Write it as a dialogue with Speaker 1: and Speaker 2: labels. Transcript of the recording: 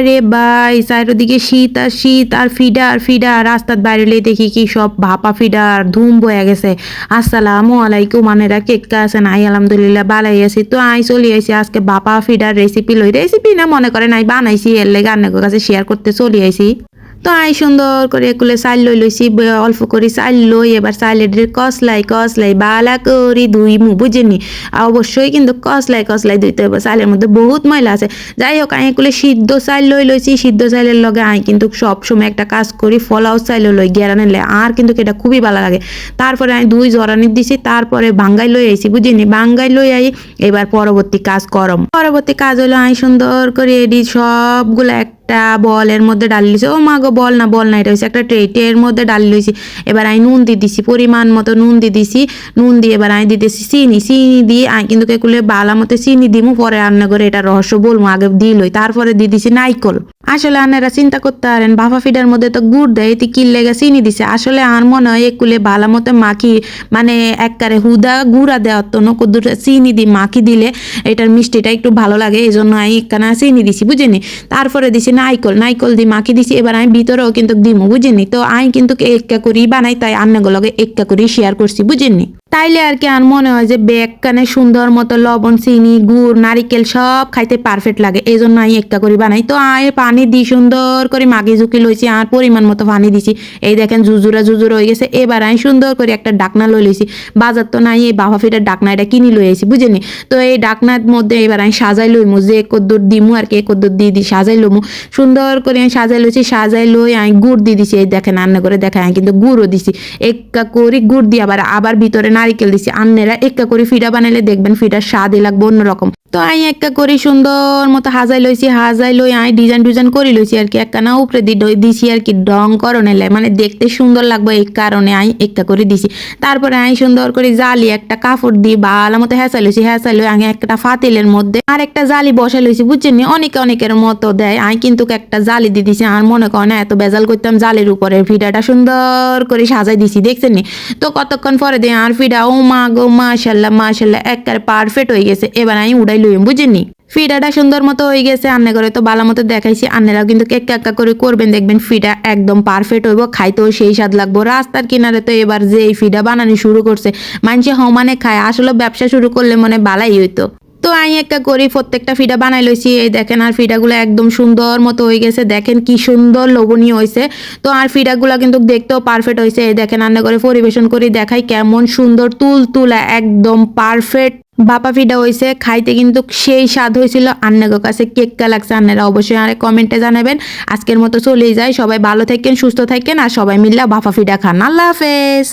Speaker 1: আরে ভাই, চারিদিকে শীত আর শীত, আর ফিডা আর ফিডা রাস্তার বাইরে দেখি কি সব ভাপা ফিডার ধুম বয়ে গেছে। আসসালামু আলাইকুম আনেরা কেকা আছেন? আই, আলহামদুলিল্লাহ বালাই আছি। তো আই চলি আইসি আজকে ভাপা ফিডার রেসিপি লই। রেসিপি না মনে করেন, আই বানাইছি, এর লেগে আন্নার কাছে শেয়ার করতে চলি আইছি। তো আই সুন্দর করে এগুলো চাল লই লইছি অল্প করে চাল লই, এবার চালের কসলাই কসলাই বালা করি ধুই মু বুঝেনি অবশ্যই কিন্তু কসলাই কসলাই ধুইতে হবে চালের মধ্যে বহুত ময়লা আছে। যাই হোক, আমি এগুলো সিদ্ধ চাল লই লইছি, সিদ্ধ চালের লগে আমি কিন্তু সব সময় একটা কাজ করি, ফলাও চাল লই গেরানে লে আর কিন্তু এটা খুবই ভালো লাগে। তারপরে আমি দুই জরানি দিছি, তারপরে বাঙ্গাই লই আইছি বুঝিনি বাঙ্গাই লই আই, এবার পরবর্তী কাজ করম। পরবর্তী কাজ হলো আই সুন্দর করে এডি সবগুলো একটা বলের মধ্যে ডাল লিছি ও মা গো বল না বল না, এটা হচ্ছে একটা ট্রে ট্রের মধ্যে ডাল লইছি। এবার আমি নুন দিয়ে দিছি, পরিমাণ মতো নুন দিয়ে দিছি। নুন দিয়ে এবার আমি দিতেছি চিনি চিনি দিয়ে আমি কিন্তু কেকুলে বালা মতো চিনি দিমু, পরে রান্না করে এটা রহস্য বলব আগে দিয়ে লই, তারপরে দিয়ে দিছি নাইকল। আসলে আনারা চিন্তা করতে পারেন ভাপা ফিডার মধ্যে তো গুড় দেয়, এতে কি লেগে চিনি দিছে? আসলে আর মনে হয় একুলে বালা মতো মাখি মানে এককারে হুদা গুড়া দেওয়ার তো নকো দুটো চিনি দি মাখি দিলে এটার মিষ্টিটা একটু ভালো লাগে এই জন্য আমি একখানা চিনি দিছি, বুঝিনি? তারপরে দিছি নাইকল নাইকল দিয়ে মাখি দিছি, এবার আমি ভিতরেও কিন্তু দিমু, বুঝিনি? তো আমি কিন্তু এক্কা করি বানাই, তাই আন্নাগুলোকে এক্কা করি শেয়ার করছি, বুঝিনি? তাইলে আর কি আর মনে হয় যে ব্যাগ, কানে সুন্দর মতো লবণ, চিনি, গুড়, নারিকেল সব খাইতে পারফেক্ট লাগে। এই জন্য আমি একটা করে বানাই। তো আয়, পানি দিই সুন্দর করে মাগি ঝুঁকি লইছি, আর পরিমাণ মতো পানি দিছি। এই দেখেন জুজুরা জুজুরা হয়ে গেছে। এবার আমি সুন্দর করে একটা ডাকনা লই লইছি। বাজার তো নাই, এই বাবা ফিটার ডাকনা এটা কিনি লই আইছি, বুঝেনি? তো এই ডাকনার মধ্যে এবার আমি সাজাই লইমু, যে কদ্দুর দিমু আর কি কদ্দুর দিয়ে দিই সাজাই লমু। সুন্দর করে আমি সাজাই লইছি, সাজাই লই আমি গুড় দিয়ে দিছি। এই দেখেন রান্না করে দেখায় আমি কিন্তু গুড়ও দিছি। এক্কা করি গুড় দিয়ে আবার আবার ভিতরে নারিকেল দিছি, আন্নেরা একটা করে ফিডা বানাইলে দেখবেন ফিডার স্বাদই লাগবে অন্যরকম। তো আমি একটা করে সুন্দর মতো হাজাই লইছি, হাজাই লই আমি ডিজাইন ডিজাইন করে লইছি আর কি একটা না উপরে দিছি আর কি, ডং করনে মানে দেখতে সুন্দর লাগবে এই কারণে আমি একটা করে দিছি। তারপরে আমি সুন্দর করে জালি একটা কাপড় দিয়ে ভালো মতো হেঁচাই লইছি, হেঁচাই লই আমি একটা ফাতিলের মধ্যে আর একটা জালি বসাই লইছি, বুঝছেন? অনেকে অনেকের মতো দেয় আমি কিন্তু একটা জালি দিয়ে দিছি, আর মনে করে না এত বেজাল করতাম জালির উপরে, ফিডাটা সুন্দর করে সাজাই দিছি, দেখছেন নি? তো কতক্ষণ পরে দিয়ে আর ফিডা ও মা গো মাশাল্লাহ মাশাল্লাহ একবার পারফেক্ট হয়ে গেছে এবার আমি উড়াই লইম বুঝিনি ফিডাটা সুন্দর মতো হয়ে গেছে আন্নে করে তো ভালো মতো দেখাইছি আন্নেরাও কিন্তু কেক কাকা করে করবেন দেখবেন ফিডা একদম পারফেক্ট হইব খাইতেও সেই স্বাদ লাগবো রাস্তার কিনারে তো এবার যে এই ফিডা বানানো শুরু করছে মানুষে হমানে খায় আসলে ব্যবসা শুরু করলে মনে বালাই হইতো তো আমি একটা করি প্রত্যেকটা ফিডা বানাই লইছি। এই দেখেন আর ফিডাগুলো একদম সুন্দর মতো হয়ে গেছে। দেখেন কি সুন্দর লোভনীয় হয়েছে তো আর ফিডাগুলো কিন্তু দেখতেও পারফেক্ট হয়েছে এই দেখেন রান্না করে পরিবেশন করে দেখাই কেমন সুন্দর তুল তুলা একদম পারফেক্ট বাপা ফিডা হয়েছে খাইতে কিন্তু সেই স্বাদ হয়েছিল আন্নাগো কাছে। কেকটা লাগছে আন্নারা অবশ্যই আরে কমেন্টে জানাবেন। আজকের মতো চলেই যায়। সবাই ভালো থাকেন, সুস্থ থাকেন আর সবাই মিললে বাপা ফিডা খান। আল্লাহ হাফেজ।